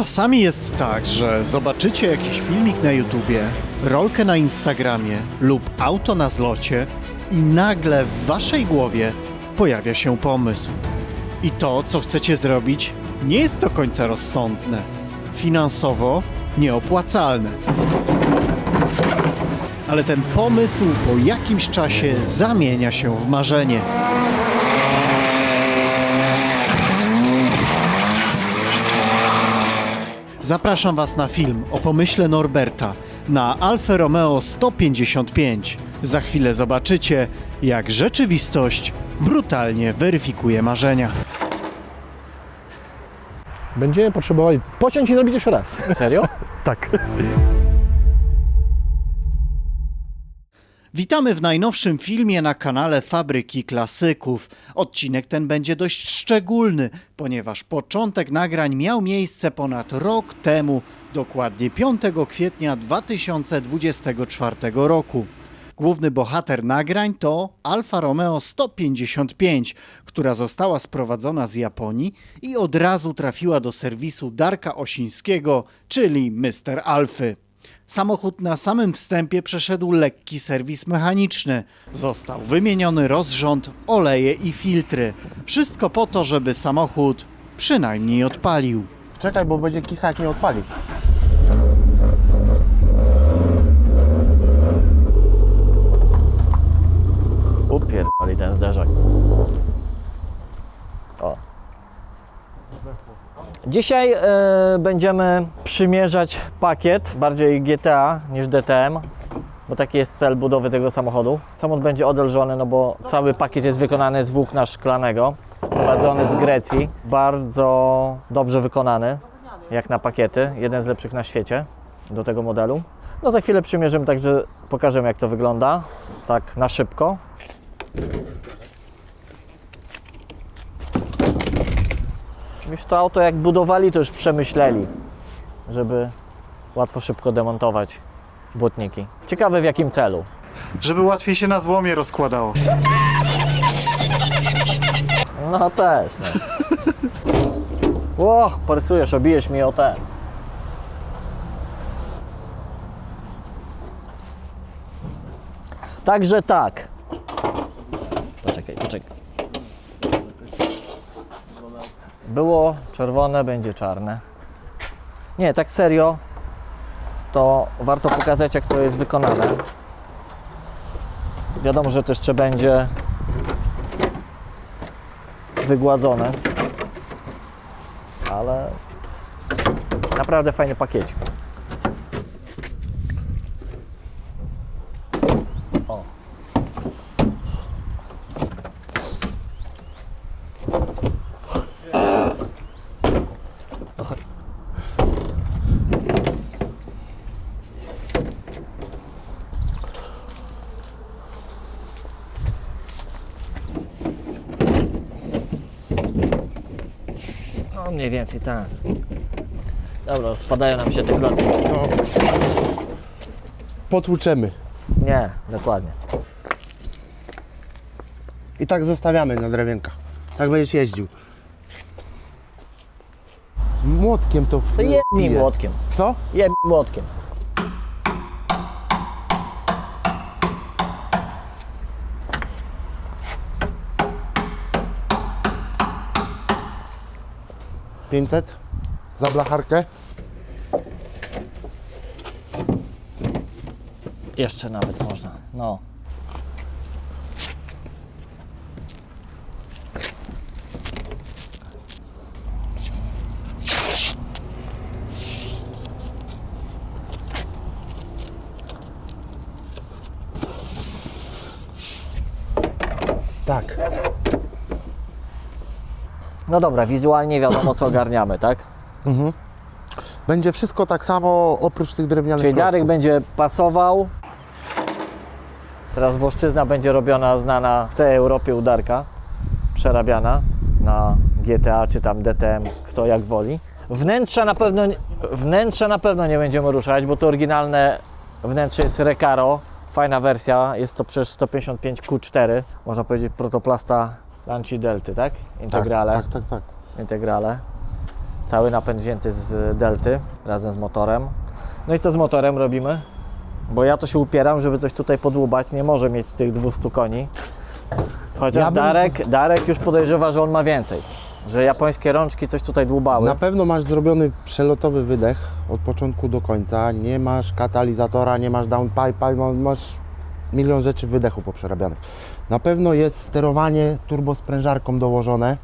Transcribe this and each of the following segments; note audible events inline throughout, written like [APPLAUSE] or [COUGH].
Czasami jest tak, że zobaczycie jakiś filmik na YouTubie, rolkę na Instagramie lub auto na zlocie i nagle w waszej głowie pojawia się pomysł. I to, co chcecie zrobić, nie jest do końca rozsądne. Finansowo nieopłacalne. Ale ten pomysł po jakimś czasie zamienia się w marzenie. Zapraszam Was na film o pomyśle Norberta na Alfa Romeo 155. Za chwilę zobaczycie, jak rzeczywistość brutalnie weryfikuje marzenia. Będziemy potrzebowali pociąć i zrobić jeszcze raz. Serio? [LAUGHS] Tak. Witamy w najnowszym filmie na kanale Fabryki Klasyków. Odcinek ten będzie dość szczególny, ponieważ początek nagrań miał miejsce ponad rok temu, dokładnie 5 kwietnia 2024 roku. Główny bohater nagrań to Alfa Romeo 155, która została sprowadzona z Japonii i od razu trafiła do serwisu Darka Osińskiego, czyli Mr. Alfy. Samochód na samym wstępie przeszedł lekki serwis mechaniczny. Został wymieniony rozrząd, oleje i filtry. Wszystko po to, żeby samochód przynajmniej odpalił. Czekaj, bo będzie kicha jak nie odpali. Upierdoli ten zderzak. Dzisiaj e, będziemy przymierzać pakiet, bardziej GTA niż DTM, bo taki jest cel budowy tego samochodu. Samochód będzie odelżony, no bo cały pakiet jest wykonany z włókna szklanego, sprowadzony z Grecji, bardzo dobrze wykonany, jak na pakiety, jeden z lepszych na świecie do tego modelu. No za chwilę przymierzymy, także pokażemy jak to wygląda, tak na szybko. Już to auto jak budowali, to już przemyśleli, żeby łatwo, szybko demontować błotniki. Ciekawe w jakim celu. Żeby łatwiej się na złomie rozkładało. No też, no. [LAUGHS] Ło, porysujesz, obijesz mi o te. Także tak. Było czerwone, będzie czarne. Nie, tak serio, to warto pokazać, jak to jest wykonane. Wiadomo, że to jeszcze będzie wygładzone. Ale naprawdę fajny pakiecik. Mniej więcej tak. Dobra, spadają nam się te klocki. Potłuczemy. Nie, dokładnie. I tak zostawiamy na drewienka. Tak będziesz jeździł. Młotkiem to. To jebnij bije. młotkiem. Co? Jebnij młotkiem. Pięćset Za blacharkę? Jeszcze nawet można. No. No dobra, wizualnie wiadomo co [CLEARS THROAT] ogarniamy, tak? Będzie wszystko tak samo oprócz tych drewnianych Czyli Darek będzie pasował. Teraz Włoszczyzna będzie robiona, znana w całej Europie u Darka. Przerabiana na GTA czy tam DTM, kto jak woli. Wnętrza na pewno, nie- wnętrza na pewno nie będziemy ruszać, bo to oryginalne wnętrze jest Recaro. Fajna wersja, jest to przecież 155 Q4, można powiedzieć protoplasta Lanci Delty, tak? tak, Integrale. tak, tak, tak. Integrale. Cały napęd wzięty z Delty razem z motorem. No i co z motorem robimy? Bo ja to się upieram, żeby coś tutaj podłubać. Nie może mieć tych 200 koni. Chociaż Ja bym- Darek, Darek już podejrzewa, że on ma więcej. Że japońskie rączki coś tutaj dłubały. Na pewno masz zrobiony przelotowy wydech od początku do końca. Nie masz katalizatora, nie masz downpipe'a, ma- masz milion rzeczy wydechu poprzerabianych. Na pewno jest sterowanie turbosprężarką dołożone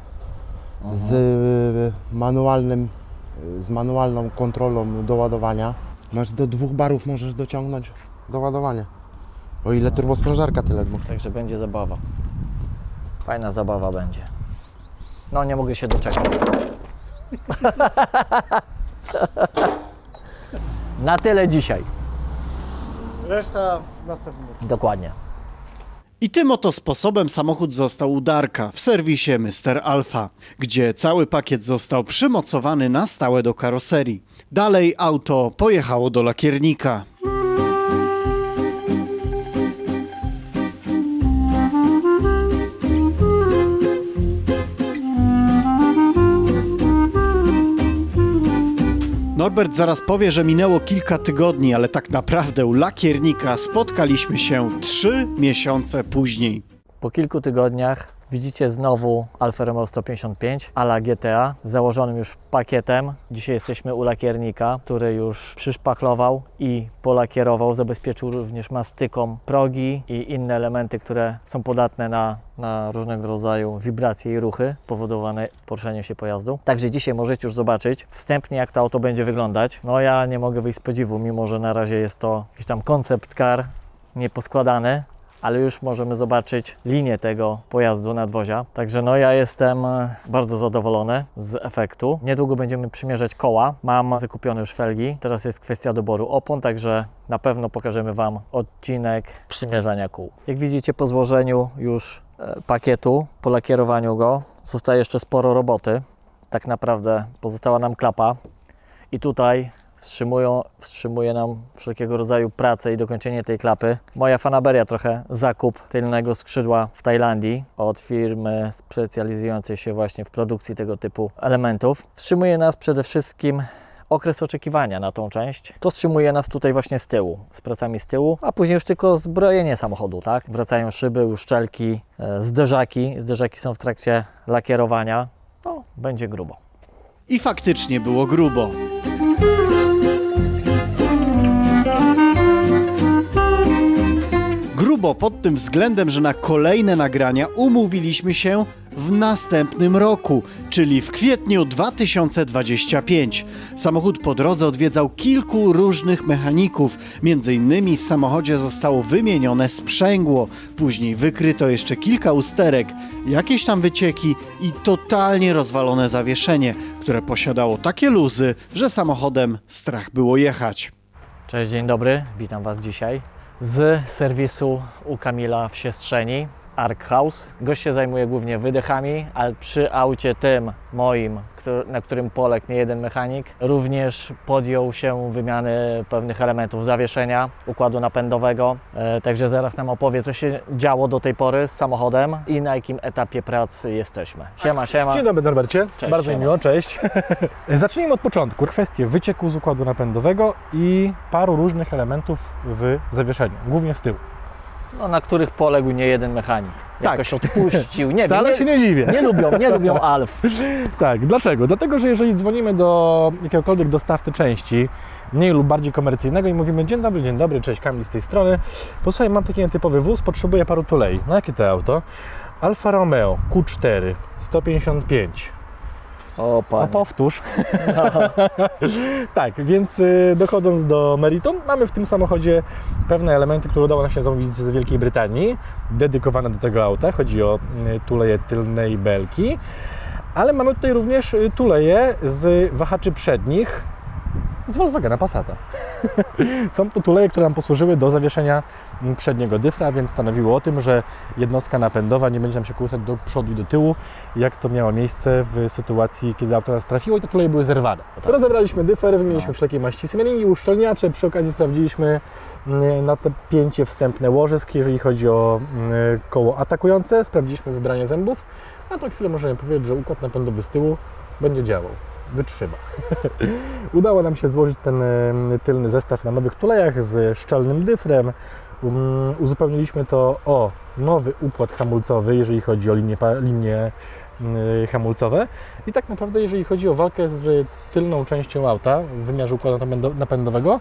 z manualnym, z manualną kontrolą doładowania. Masz do dwóch barów możesz dociągnąć doładowanie. O ile turbosprężarka tyle dmucha. Także będzie zabawa. Fajna zabawa będzie. No nie mogę się doczekać. [LAUGHS] Na tyle dzisiaj. Reszta w następnym Dokładnie. I tym oto sposobem samochód został u Darka w serwisie Mr. Alpha, gdzie cały pakiet został przymocowany na stałe do karoserii. Dalej auto pojechało do lakiernika. Norbert zaraz powie, że minęło kilka tygodni, ale tak naprawdę u lakiernika spotkaliśmy się trzy miesiące później. Po kilku tygodniach widzicie znowu Alfa Romeo 155 Ala GTA założonym już pakietem. Dzisiaj jesteśmy u lakiernika, który już przyszpachlował i polakierował. Zabezpieczył również mastyką progi i inne elementy, które są podatne na, na różnego rodzaju wibracje i ruchy powodowane poruszeniem się pojazdu. Także dzisiaj możecie już zobaczyć wstępnie, jak to auto będzie wyglądać. No ja nie mogę wyjść z podziwu, mimo że na razie jest to jakiś tam koncept car nieposkładany, ale już możemy zobaczyć linię tego pojazdu nadwozia. Także no ja jestem e, bardzo zadowolony z efektu. Niedługo będziemy przymierzać koła. Mam zakupione już felgi. Teraz jest kwestia doboru opon, także na pewno pokażemy Wam odcinek przymierzania kół. Jak widzicie po złożeniu już e, pakietu, po lakierowaniu go, zostaje jeszcze sporo roboty. Tak naprawdę pozostała nam klapa i tutaj wstrzymują, wstrzymuje nam wszelkiego rodzaju pracę i dokończenie tej klapy. Moja fanaberia trochę zakup tylnego skrzydła w Tajlandii od firmy specjalizującej się właśnie w produkcji tego typu elementów. Wstrzymuje nas przede wszystkim okres oczekiwania na tą część. To wstrzymuje nas tutaj właśnie z tyłu, z pracami z tyłu, a później już tylko zbrojenie samochodu, tak? Wracają szyby, uszczelki, e, zderzaki. Zderzaki są w trakcie lakierowania. No, będzie grubo. I faktycznie było grubo. Grubo pod tym względem, że na kolejne nagrania umówiliśmy się w następnym roku, czyli w kwietniu 2025. Samochód po drodze odwiedzał kilku różnych mechaników. Między innymi w samochodzie zostało wymienione sprzęgło, później wykryto jeszcze kilka usterek, jakieś tam wycieki i totalnie rozwalone zawieszenie, które posiadało takie luzy, że samochodem strach było jechać. Cześć, dzień dobry. Witam Was dzisiaj z serwisu u Kamila w Siestrzeni, Ark. Gość się zajmuje głównie wydechami, ale przy aucie tym moim, na którym poległ nie jeden mechanik, również podjął się wymiany pewnych elementów zawieszenia, układu napędowego. E, także zaraz nam opowie, co się działo do tej pory z samochodem i na jakim etapie pracy jesteśmy. Siema, siema. Dzień dobry Norbercie, Cześć, bardzo siema. miło, cześć. [LAUGHS] Zacznijmy od początku. Kwestie wycieku z układu napędowego i paru różnych elementów w zawieszeniu, głównie z tyłu. No, na których poległ nie jeden mechanik. Tak. Jakoś odpuścił. Nie Wcale wiem, się nie dziwię. nie lubią, nie lubią [LAUGHS] Alf. Tak, dlaczego? Dlatego, że jeżeli dzwonimy do jakiegokolwiek dostawcy części, mniej lub bardziej komercyjnego i mówimy dzień dobry, dzień dobry, cześć Kamil z tej strony, posłuchaj, mam taki nietypowy wóz, potrzebuję paru tulei. No jakie to auto? Alfa Romeo Q4 155. O panie. powtórz. tak, więc y, dochodząc do meritum, mamy w tym samochodzie pewne elementy, które udało nam się zamówić z Wielkiej Brytanii, dedykowane do tego auta. Chodzi o y, tuleje tylnej belki, ale mamy tutaj również y, tuleje z wahaczy przednich z Volkswagena Passata. [LAUGHS] Są to tuleje, które nam posłużyły do zawieszenia przedniego dyfra, więc stanowiło o tym, że jednostka napędowa nie będzie nam się kołysać do przodu i do tyłu, jak to miało miejsce w sytuacji, kiedy auto nas trafiło i te tuleje były zerwane. Rozebraliśmy dyfer, wymieniliśmy wszelkie maści smelingi, uszczelniacze, przy okazji sprawdziliśmy mm, napięcie wstępne łożysk, jeżeli chodzi o mm, koło atakujące, sprawdziliśmy wybranie zębów, a to chwilę możemy powiedzieć, że układ napędowy z tyłu będzie działał. Wytrzyma. [LAUGHS] Udało nam się złożyć ten tylny zestaw na nowych tulejach z szczelnym dyfrem. Um, uzupełniliśmy to o nowy układ hamulcowy, jeżeli chodzi o linie, linie y, hamulcowe. I tak naprawdę, jeżeli chodzi o walkę z tylną częścią auta w wymiarze układu napędo- napędowego,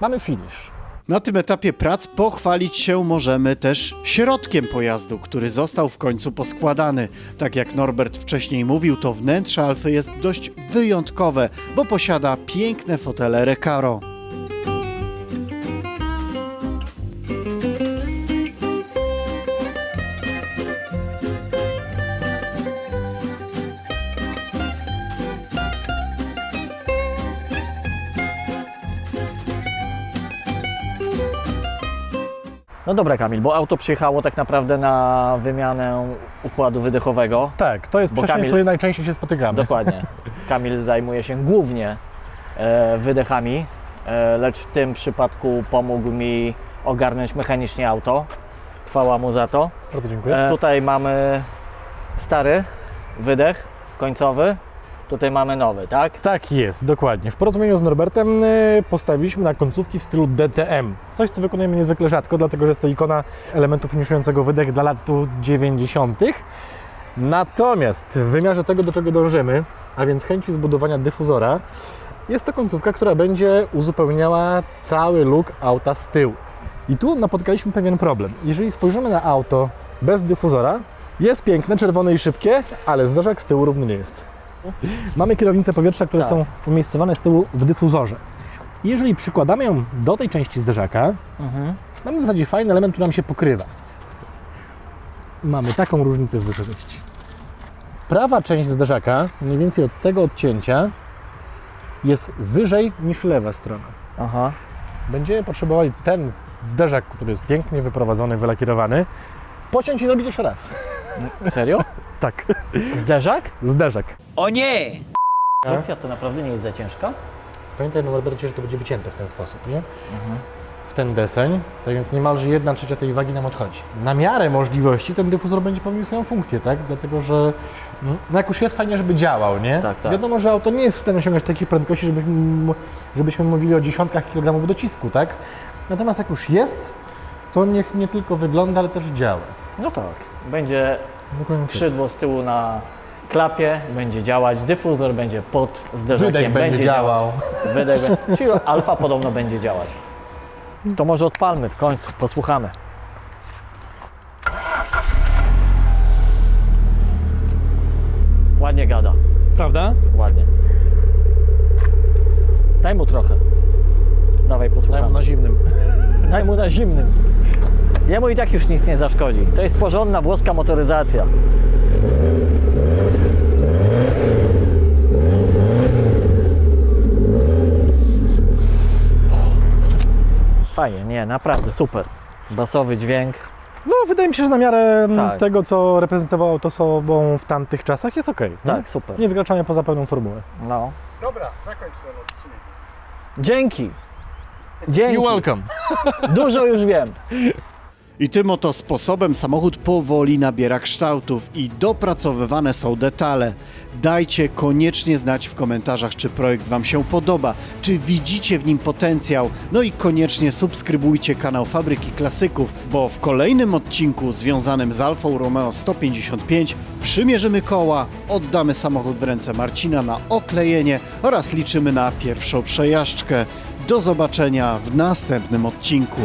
mamy finish. Na tym etapie prac pochwalić się możemy też środkiem pojazdu, który został w końcu poskładany. Tak jak Norbert wcześniej mówił, to wnętrze Alfy jest dość wyjątkowe, bo posiada piękne fotele Recaro. No dobra Kamil, bo auto przyjechało tak naprawdę na wymianę układu wydechowego. Tak, to jest Bo przestrzeń, Kamil- której najczęściej się spotykamy. Dokładnie. [LAUGHS] Kamil zajmuje się głównie e, wydechami, e, lecz w tym przypadku pomógł mi ogarnąć mechanicznie auto. Chwała mu za to. Bardzo dziękuję. E, tutaj mamy stary wydech końcowy, tutaj mamy nowy, tak? Tak jest, dokładnie. W porozumieniu z Norbertem y, postawiliśmy na końcówki w stylu DTM. Coś, co wykonujemy niezwykle rzadko, dlatego że jest to ikona elementu finiszującego wydech dla lat 90. Natomiast w wymiarze tego, do czego dążymy, a więc chęci zbudowania dyfuzora, jest to końcówka, która będzie uzupełniała cały look auta z tyłu. I tu napotkaliśmy pewien problem. Jeżeli spojrzymy na auto bez dyfuzora, jest piękne, czerwone i szybkie, ale zderzak z tyłu równy nie jest. Mamy kierownice powietrza, które Tak. są umiejscowione z tyłu w dyfuzorze. I jeżeli przykładamy ją do tej części zderzaka, Mhm. mamy w zasadzie fajny element, który nam się pokrywa. Mamy taką różnicę w wysokości. Prawa część zderzaka, mniej więcej od tego odcięcia, jest wyżej niż lewa strona. Aha. Będziemy potrzebowali ten zderzak, który jest pięknie wyprowadzony, wylakierowany, pociąć i zrobić jeszcze raz. Serio? Tak, [LAUGHS] Zderzak? zderzak. O nie! Sekcja to naprawdę nie jest za ciężka? Pamiętaj, no Norbercie, że to będzie wycięte w ten sposób, nie? W ten deseń, tak więc niemalże jedna trzecia tej wagi nam odchodzi. Na miarę możliwości ten dyfuzor będzie pełnił swoją funkcję, tak? Dlatego, że mm, no jak już jest fajnie, żeby działał, nie? Tak, tak. Wiadomo, że auto nie jest w stanie osiągać takich prędkości, żebyśmy, m- żebyśmy mówili o dziesiątkach kilogramów docisku, tak? Natomiast jak już jest, to niech nie tylko wygląda, ale też działa. No tak. Będzie Dokładnie tak. skrzydło z tyłu na klapie, będzie działać, dyfuzor będzie pod zderzakiem, Wydech będzie działał. Wydech, [LAUGHS] czyli alfa podobno będzie działać. To może odpalmy w końcu, posłuchamy. Ładnie gada, Prawda? ładnie. Daj mu trochę. Dawaj, Daj posłuchamy. mu na zimnym. Daj mu na zimnym. Jemu i tak już nic nie zaszkodzi. To jest porządna włoska motoryzacja. Fajnie, nie, naprawdę super. Basowy dźwięk. No, wydaje mi się, że na miarę mm, Tak. tego, co reprezentowało to sobą w tamtych czasach, jest ok. Tak, super. Nie wykraczania poza pełną formułę. No. Dobra, zakończ ten odcinek. Dzięki. Dzięki. You're welcome. Dużo już wiem. I tym oto sposobem samochód powoli nabiera kształtów i dopracowywane są detale. Dajcie koniecznie znać w komentarzach, czy projekt Wam się podoba, czy widzicie w nim potencjał. No i koniecznie subskrybujcie kanał Fabryki Klasyków, bo w kolejnym odcinku związanym z Alfą Romeo 155 przymierzymy koła, oddamy samochód w ręce Marcina na oklejenie oraz liczymy na pierwszą przejażdżkę. Do zobaczenia w następnym odcinku.